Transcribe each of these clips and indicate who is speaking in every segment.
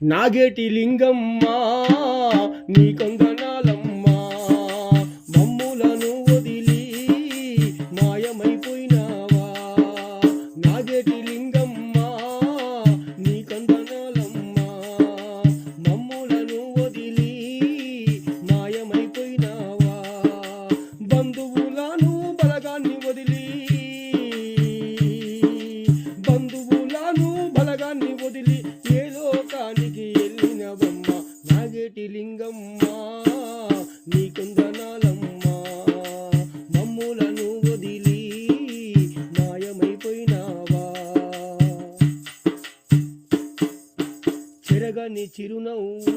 Speaker 1: నాగేటి లింగమ్మా నీ కొందనాలమ్మా మమ్ములను వదిలి మాయమైపోయినావా? నాగేటి లింగమ్మా నీ కొందనాలమ్మా మమ్ములను వదిలి మాయమైపోయినావా? బంధువులను బలగాన్ని వదిలి లింగమ్మ నీ కుందనాలమ్మ మమ్ములను వదిలి మాయమైపోయినావా? చెరగని చిరునవ్వు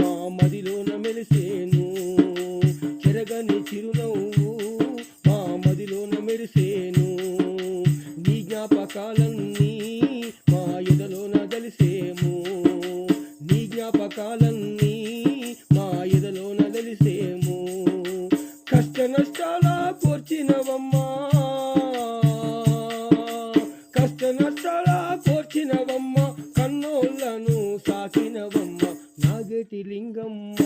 Speaker 1: మా మదిలోన మెలిసేను చెరగని చిరునవ్వు మా మదిలోన మెరిసేను. నీ జ్ఞాపకాలన్నీ మా ఎదలోన తెలిసేము నీ జ్ఞాపకాలన్నీ మా ఎదలోన తెలిసేము. కష్ట నష్టాల కోర్చినవమ్మా కష్ట నష్టాల కోర్చినవమ్మ కన్నోళ్ళను సాకినవమ్మ. నాగటి లింగమ్మ.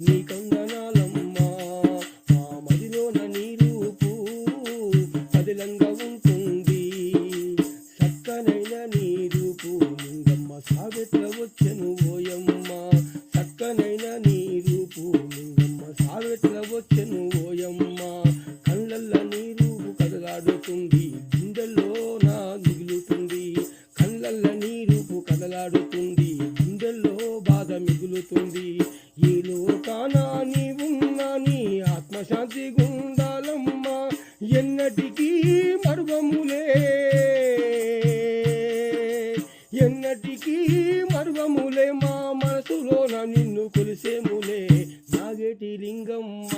Speaker 1: నీ కంగనాలమ్మ మా మదిలోన నీ రూపు పదిలంగా ఉంటుంది లింగమ్మ వచ్చెను ఓయమ్మ. కళ్ళల్ల నీ కదలాడుతుంది గుండెల్లో నా మిగులుతుంది. కళ్ళల్ల నీ కదలాడుతుంది గుండెల్లో బాధ మిగులుతుంది. ఈ లోకాన నీవున్నా నీ ఆత్మశాంతి గుండాలమ్మ ఎన్నటికీ మరువములే. ఎన్నటికీ మరువములే మా మనసులోన నిన్ను కొలిసేములే. వెంకటిలింగమ్మ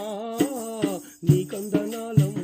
Speaker 1: నీ కందనాలమ్మ